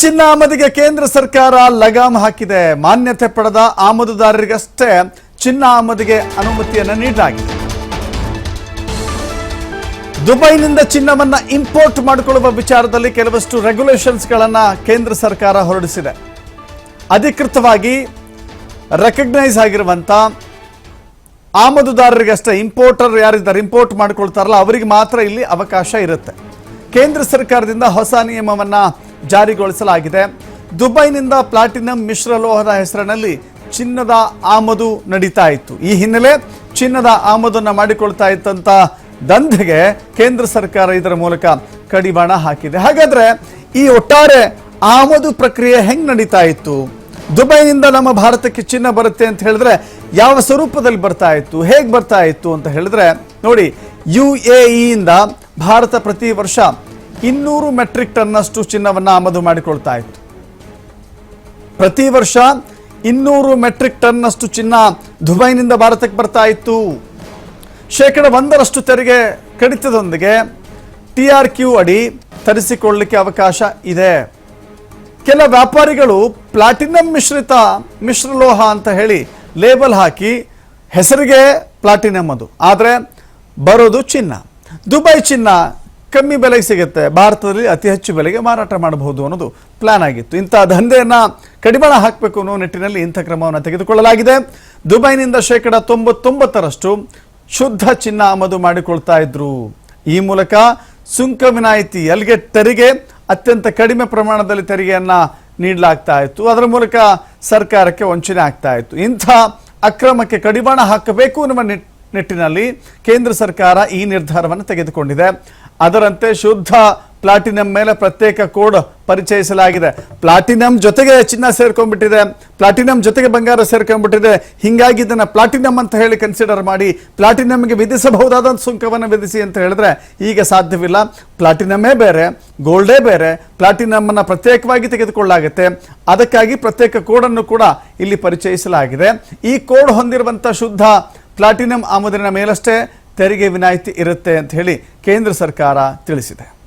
ಚಿನ್ನ ಆಮದಿಗೆ ಕೇಂದ್ರ ಸರ್ಕಾರ ಲಗಾಮ್ ಹಾಕಿದೆ. ಮಾನ್ಯತೆ ಪಡೆದ ಆಮದುದಾರರಿಗಷ್ಟೇ ಚಿನ್ನ ಆಮದಿಗೆ ಅನುಮತಿಯನ್ನು ನೀಡಲಾಗಿದೆ. ದುಬೈನಿಂದ ಚಿನ್ನವನ್ನ ಇಂಪೋರ್ಟ್ ಮಾಡಿಕೊಳ್ಳುವ ವಿಚಾರದಲ್ಲಿ ಕೆಲವಷ್ಟು ರೆಗ್ಯುಲೇಷನ್ಸ್ಗಳನ್ನು ಕೇಂದ್ರ ಸರ್ಕಾರ ಹೊರಡಿಸಿದೆ. ಅಧಿಕೃತವಾಗಿ ರೆಕಗ್ನೈಸ್ ಆಗಿರುವಂತ ಆಮದುದಾರರಿಗಷ್ಟೇ ಇಂಪೋರ್ಟರ್ ಯಾರಿದ್ದಾರೆ, ಇಂಪೋರ್ಟ್ ಮಾಡ್ಕೊಳ್ತಾರಲ್ಲ, ಅವರಿಗೆ ಮಾತ್ರ ಇಲ್ಲಿ ಅವಕಾಶ ಇರುತ್ತೆ. ಕೇಂದ್ರ ಸರ್ಕಾರದಿಂದ ಹೊಸ ನಿಯಮವನ್ನ ಜಾರಿಗೊಳಿಸಲಾಗಿದೆ. ದುಬೈನಿಂದ ಪ್ಲಾಟಿನಂ ಮಿಶ್ರಲೋಹದ ಹೆಸರಿನಲ್ಲಿ ಚಿನ್ನದ ಆಮದು ನಡೀತಾ ಇತ್ತು. ಈ ಹಿನ್ನೆಲೆ ಚಿನ್ನದ ಆಮದನ್ನು ಮಾಡಿಕೊಳ್ತಾ ಇತ್ತಂತ ದಂಧೆಗೆ ಕೇಂದ್ರ ಸರ್ಕಾರ ಇದರ ಮೂಲಕ ಕಡಿವಾಣ ಹಾಕಿದೆ. ಹಾಗಾದ್ರೆ ಈ ಒಟ್ಟಾರೆ ಆಮದು ಪ್ರಕ್ರಿಯೆ ಹೆಂಗ್ ನಡೀತಾ ಇತ್ತು? ದುಬೈನಿಂದ ನಮ್ಮ ಭಾರತಕ್ಕೆ ಚಿನ್ನ ಬರುತ್ತೆ ಅಂತ ಹೇಳಿದ್ರೆ ಯಾವ ಸ್ವರೂಪದಲ್ಲಿ ಬರ್ತಾ ಇತ್ತು, ಹೇಗೆ ಬರ್ತಾ ಇತ್ತು ಅಂತ ಹೇಳಿದ್ರೆ ನೋಡಿ, ಯು ಎ ಇಯಿಂದ ಭಾರತ ಪ್ರತಿ ವರ್ಷ ಇನ್ನೂರು ಮೆಟ್ರಿಕ್ ಟನ್ನಷ್ಟು ಚಿನ್ನವನ್ನು ಆಮದು ಮಾಡಿಕೊಳ್ತಾ ಇತ್ತು. ಪ್ರತಿ ವರ್ಷ ಇನ್ನೂರು ಮೆಟ್ರಿಕ್ ಟನ್ನಷ್ಟು ಚಿನ್ನ ದುಬೈನಿಂದ ಭಾರತಕ್ಕೆ ಬರ್ತಾ ಇತ್ತು. ಶೇಕಡ ಒಂದರಷ್ಟು ತೆರಿಗೆ ಕಡಿತದೊಂದಿಗೆ ಟಿ ಆರ್ ಕ್ಯೂ ಅಡಿ ತರಿಸಿಕೊಳ್ಳಲಿಕ್ಕೆ ಅವಕಾಶ ಇದೆ. ಕೆಲ ವ್ಯಾಪಾರಿಗಳು ಪ್ಲಾಟಿನಂ ಮಿಶ್ರಿತ ಮಿಶ್ರಲೋಹ ಅಂತ ಹೇಳಿ ಲೇಬಲ್ ಹಾಕಿ ಹೆಸರಿಗೆ ಪ್ಲಾಟಿನಂ ಅದು. ಆದರೆ ಬರೋದು ಚಿನ್ನ. ದುಬೈ ಚಿನ್ನ ಕಮ್ಮಿ ಬೆಲೆಗೆ ಸಿಗುತ್ತೆ. ಭಾರತದಲ್ಲಿ ಅತಿ ಹೆಚ್ಚು ಬೆಲೆಗೆ ಮಾರಾಟ ಮಾಡಬಹುದು ಅನ್ನೋದು ಪ್ಲಾನ್ ಆಗಿತ್ತು. ಇಂಥ ದಂಧೆಯನ್ನು ಕಡಿವಾಣ ಹಾಕಬೇಕು ಅನ್ನೋ ನಿಟ್ಟಿನಲ್ಲಿ ಇಂಥ ಕ್ರಮವನ್ನು ತೆಗೆದುಕೊಳ್ಳಲಾಗಿದೆ. ದುಬೈನಿಂದ ಶೇಕಡ ತೊಂಬತ್ತೊಂಬತ್ತರಷ್ಟು ಶುದ್ಧ ಚಿನ್ನ ಆಮದು ಮಾಡಿಕೊಳ್ತಾ ಇದ್ರು. ಈ ಮೂಲಕ ಸುಂಕ ವಿನಾಯಿತಿ ಎಲ್ಗೆ ತೆರಿಗೆ ಅತ್ಯಂತ ಕಡಿಮೆ ಪ್ರಮಾಣದಲ್ಲಿ ತೆರಿಗೆಯನ್ನ ನೀಡಲಾಗ್ತಾ ಇತ್ತು. ಅದರ ಮೂಲಕ ಸರ್ಕಾರಕ್ಕೆ ವಂಚನೆ ಆಗ್ತಾ ಇತ್ತು. ಇಂಥ ಅಕ್ರಮಕ್ಕೆ ಕಡಿವಾಣ ಹಾಕಬೇಕು ಎನ್ನುವ ನಿಟ್- ನಿಟ್ಟಿನಲ್ಲಿ ಕೇಂದ್ರ ಸರ್ಕಾರ ಈ ನಿರ್ಧಾರವನ್ನು ತೆಗೆದುಕೊಂಡಿದೆ. ಅದರಂತೆ ಶುದ್ಧ ಪ್ಲಾಟಿನಂ ಮೇಲೆ ಪ್ರತ್ಯೇಕ ಕೋಡ್ ಪರಿಚಯಿಸಲಾಗಿದೆ. ಪ್ಲಾಟಿನಂ ಜೊತೆಗೆ ಚಿನ್ನ ಸೇರ್ಕೊಂಡ್ಬಿಟ್ಟಿದೆ. ಪ್ಲಾಟಿನಂ ಜೊತೆಗೆ ಬಂಗಾರ ಸೇರ್ಕೊಂಡ್ಬಿಟ್ಟಿದೆ. ಹಿಂಗಾಗಿ ಇದನ್ನ ಪ್ಲಾಟಿನಂ ಅಂತ ಹೇಳಿ ಕನ್ಸಿಡರ್ ಮಾಡಿ, ಪ್ಲಾಟಿನಂಗೆ ವಿಧಿಸಬಹುದಾದ ಸುಂಕವನ್ನು ವಿಧಿಸಿ ಅಂತ ಹೇಳಿದ್ರೆ ಈಗ ಸಾಧ್ಯವಿಲ್ಲ. ಪ್ಲಾಟಿನಮ್ಮೇ ಬೇರೆ ಗೋಲ್ಡೇ ಬೇರೆ, ಪ್ಲಾಟಿನಮ್ಮನ್ನು ಪ್ರತ್ಯೇಕವಾಗಿ ತೆಗೆದುಕೊಳ್ಳಲಾಗುತ್ತೆ ಅದಕ್ಕಾಗಿ ಪ್ರತ್ಯೇಕ ಕೋಡನ್ನು ಕೂಡ ಇಲ್ಲಿ ಪರಿಚಯಿಸಲಾಗಿದೆ. ಈ ಕೋಡ್ ಹೊಂದಿರುವಂಥ ಶುದ್ಧ ಪ್ಲಾಟಿನಂ ಆಮದಿನ ಮೇಲಷ್ಟೇ ತೆರಿಗೆ ವಿನಾಯಿತಿ ಇರುತ್ತೆ ಅಂತ ಹೇಳಿ ಕೇಂದ್ರ ಸರ್ಕಾರ ತಿಳಿಸಿದೆ.